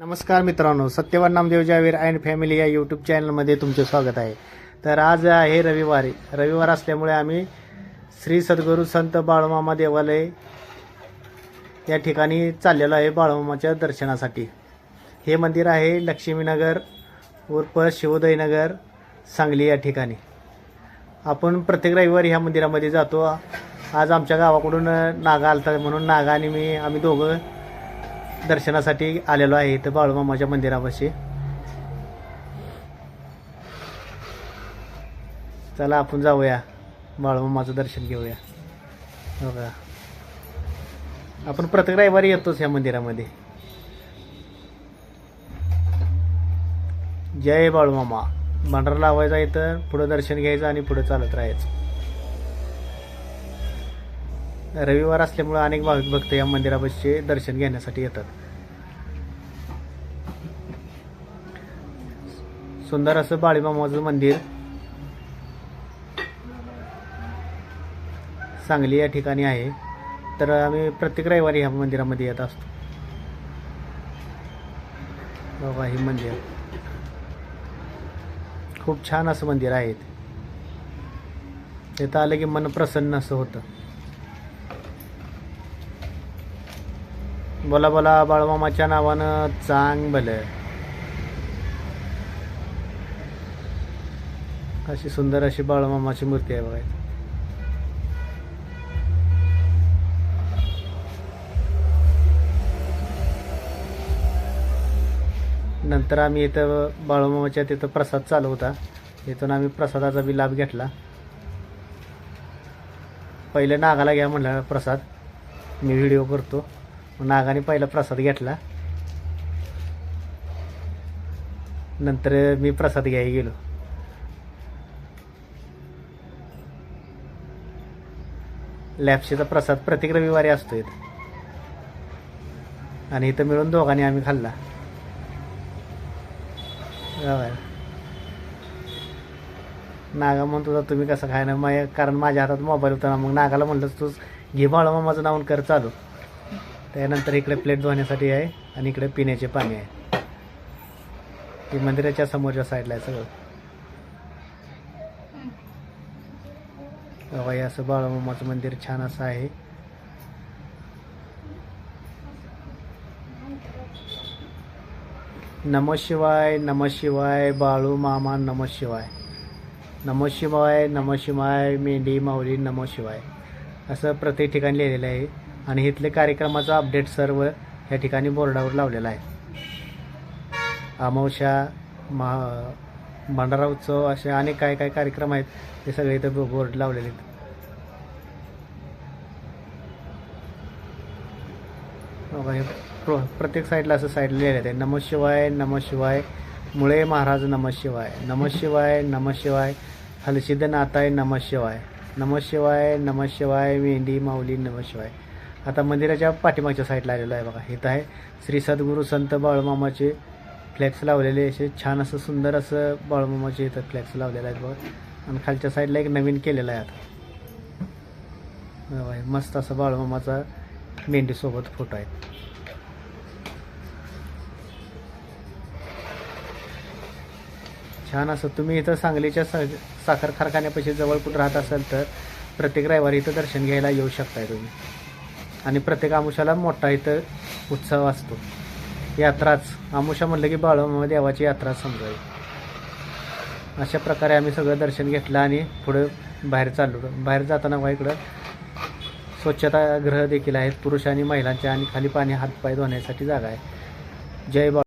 नमस्कार मित्रांनो Satyavan Namdev Javir and family या यूट्यूब चॅनलमध्ये तुमचे स्वागत आहे. तर आज आहे रविवारी रविवार असल्यामुळे आम्ही श्री सद्गुरू संत बाळूमामा देवालय या ठिकाणी चाललेलो आहे बाळूमामाच्या दर्शनासाठी. हे मंदिर आहे लक्ष्मीनगर उर्फ शिवोदयनगर सांगली या ठिकाणी. आपण प्रत्येक रविवारी ह्या मंदिरामध्ये जातो. आज आमच्या गावाकडून नागा आलता म्हणून नागा आणि मी आम्ही दोघं दर्शनासाठी आलेलो आहे इथं बाळूमामाच्या मंदिरापाशी. चला आपण जाऊया. बाळूमामाचं दर्शन घेऊया. बघा. आपण प्रत्येक रविवारी येतोच ह्या मंदिरामध्ये. जय बाळूमामा भांडारा लावायचा इथं पुढं दर्शन घ्यायचं आणि पुढं चालत राहायचं. रविवार असल्यामुळे अनेक भाविक भक्त या मंदिरापाशी दर्शन घेण्यासाठी येतात. सुंदर असं बाळीमामाचं मंदिर सांगली या ठिकाणी आहे. तर आम्ही प्रत्येक रविवारी ह्या मंदिरामध्ये येत असतो. बाबा हे मंदिर. खूप छान असं मंदिर आहे. तिथं आलं की मन प्रसन्न असं होतं. बोला बोला बाळमामाच्या नावानं चांग भलं. अशी सुंदर अशी बाळमामाची मूर्ती आहे बघायची नंतर आम्ही इथं बाळूमामाच्या तिथं प्रसाद चालू होता. तिथून आम्ही प्रसादाचा बी लाभ घेतला. पहिले नागाला घ्या म्हणलं प्रसाद. मी व्हिडिओ करतो. नागाने पहिला प्रसाद घेतला. नंतर मी प्रसाद घ्यायला गेलो. लॅपशीचा प्रसाद प्रत्येक रविवारी असतो इथं आणि इथं मिळून दोघांनी आम्ही खाल्ला. नागा म्हणतो होता तुम्ही कसं खायना मग कारण माझ्या हातात मोबाईल होता ना मग नागाला म्हणलं तूच घे बाळा माझं नावून कर चालू. त्यानंतर इकडे प्लेट धुण्यासाठी आहे आणि इकडे पिण्याचे पाणी आहे. हे मंदिराच्या समोरच्या साईडला आहे सगळं. बाबा हे असं बाळूमामाचं मंदिर छान असं आहे. नम शिवाय नम शिवाय बाळू मामा नम शिवाय. नम शिवाय नम शिवाय मेंढी माऊली नम शिवाय. असं प्रत्येक ठिकाणी लिहिलेलं आहे. आणि इथले कार्यक्रमाचा अपडेट सर्व या ठिकाणी बोर्डावर लावलेला आहे. अमावश्या महा भंडारा उत्सव असे अनेक काय काय कार्यक्रम आहेत ते सगळे इथं बो- बोर्ड लावलेले आहेत. प्र- प्रत्येक साईडला असं साईड लिहिलेलं आहे. नम शिवाय नम शिवाय मुळे महाराज नम शिवाय. नम शिवाय नम शिवाय हलसिद्ध नाताय नम शिवाय. नम शिवाय नम शिवाय मेंढी माऊली नम शिवाय. आता मंदिराच्या पाठीमागच्या साईडला आलेलो आहे बघा. इथं आहे श्री सद्गुरू संत बाळूमामाचे फ्लॅक्स लावलेले असे. छान असं सुंदर असं बाळूमामाचे इथं फ्लॅक्स लावलेले आहेत बघा. आणि खालच्या साईडला एक नवीन केलेलं आहे आता. बघा, मस्त असं बाळूमामाचा मेंढीसोबत फोटो आहे. छान असं तुम्ही इथं सांगलीच्या सा साखर कारखान्यापाशी जवळ कुठं राहत असाल तर प्रत्येक रविवारी इथं दर्शन घ्यायला येऊ शकताय तुम्ही. आणि प्रत्येक आमुषाला मोठा इथं उत्सव असतो. यात्राच आमुषा म्हणलं की बाळूमामा देवाची यात्रा समजावी. अशा प्रकारे आम्ही सगळं दर्शन घेतलं आणि पुढं बाहेर चाललो. बाहेर जाताना बघा इकडं स्वच्छतागृह देखील आहेत. पुरुष आणि महिलांच्या आणि खाली पाणी हातपाय धुण्यासाठी जागा आहे. जय बा